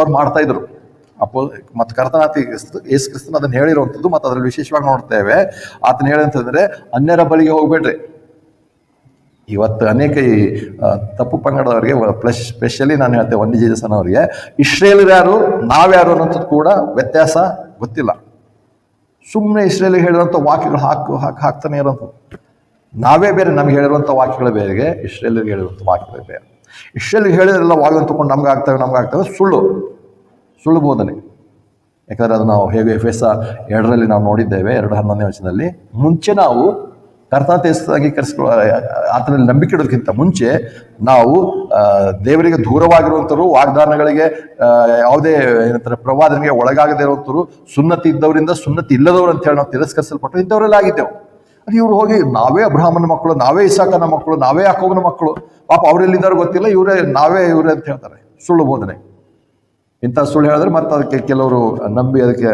ಅವ್ರು ಮಾಡ್ತಾ ಇದ್ರು. ಅಪ್ಪು ಮತ್ತು ಕರ್ತನಾತಿ ಯೇಸು ಕ್ರಿಸ್ತನ ಅದನ್ನು ಹೇಳಿರುವಂಥದ್ದು ಮತ್ತು ಅದರಲ್ಲಿ ವಿಶೇಷವಾಗಿ ನೋಡ್ತೇವೆ. ಆತನ ಹೇಳಂತಂದ್ರೆ ಅನ್ಯರ ಬಳಿಗೆ ಹೋಗ್ಬೇಡ್ರಿ. ಇವತ್ತು ಅನೇಕ ಈ ತಪ್ಪು ಪಂಗಡದವರಿಗೆ ಪ್ಲಸ್ ಸ್ಪೆಷಲಿ ನಾನು ಹೇಳ್ತೇವೆ ವನ್ಯ ಅವರಿಗೆ ಇಸ್ರೇಲ್ ಯಾರು ನಾವ್ಯಾರು ಅನ್ನೋಂಥದ್ದು ಕೂಡ ವ್ಯತ್ಯಾಸ ಗೊತ್ತಿಲ್ಲ. ಸುಮ್ಮನೆ ಇಸ್ರೇಲಿಗೆ ಹೇಳಿರುವಂಥ ವಾಕ್ಯಗಳು ಹಾಕು, ಹಾಕಿ, ಹಾಕ್ತಾನೆ ಇರೋಂಥದ್ದು ನಾವೇ ಬೇರೆ ನಮಗೆ ಹೇಳಿರುವಂಥ ವಾಕ್ಯಗಳು ಬೇರೆಗೆ ಇಸ್ರೇಲಿಗೆ ಹೇಳಿರುವಂಥ ವಾಕ್ಯಗಳು ಬೇರೆ. ಇಸ್ರೇಲಿಗೆ ಹೇಳಿದ್ರೆಲ್ಲ ಅಂತ ತಗೊಂಡು ನಮ್ಗೆ ಆಗ್ತವೆ ನಮ್ಗೆ ಆಗ್ತವೆ. ಸುಳ್ಳು. ಸುಳ್ಳು ಬೋಧನೆ. ಯಾಕಂದರೆ ಅದು ನಾವು ಹೇಗೆ ಎಫ್ ಎಸ್ ಎರಡರಲ್ಲಿ ನಾವು ನೋಡಿದ್ದೇವೆ, ಎರಡು ಹನ್ನೊಂದನೇ ವರ್ಷದಲ್ಲಿ ಮುಂಚೆ ನಾವು ಕರ್ತನ ಅಂಗೀಕರಿಸ್ಕೊಳ್ಳೋ, ಆತನಲ್ಲಿ ನಂಬಿಕೆ ಇಡೋದಕ್ಕಿಂತ ಮುಂಚೆ ನಾವು ದೇವರಿಗೆ ದೂರವಾಗಿರುವಂಥವ್ರು, ವಾಗ್ದಾನಗಳಿಗೆ ಯಾವುದೇ ಏನಂತಾರೆ, ಪ್ರವಾದನೆಗೆ ಒಳಗಾಗದೇ ಇರುವಂಥವ್ರು, ಸುನ್ನತಿ ಇದ್ದವರಿಂದ ಸುನ್ನತಿ ಇಲ್ಲದವರು ಅಂತ ಹೇಳಿ ನಾವು ತಿರಸ್ಕರಿಸಲ್ಪಟ್ಟು ಇಂಥವರೆಲ್ಲ ಆಗಿದ್ದೆವು. ಇವ್ರು ಹೋಗಿ, ನಾವೇ ಅಬ್ರಾಹ್ಮನ ಮಕ್ಕಳು, ನಾವೇ ಇಸಾಕನ ಮಕ್ಕಳು, ನಾವೇ ಯಾಕೋಬನ ಮಕ್ಕಳು. ಪಾಪ ಅವರೆಲ್ಲಿದ್ದಾರೆ ಗೊತ್ತಿಲ್ಲ, ಇವರೇ, ನಾವೇ ಇವರೇ ಅಂತ ಹೇಳ್ತಾರೆ. ಸುಳ್ಳು ಬೋಧನೆ. ಇಂಥ ಸುಳ್ಳು ಹೇಳಿದ್ರೆ ಮತ್ತೆ ಅದಕ್ಕೆ ಕೆಲವರು ನಂಬಿ ಅದಕ್ಕೆ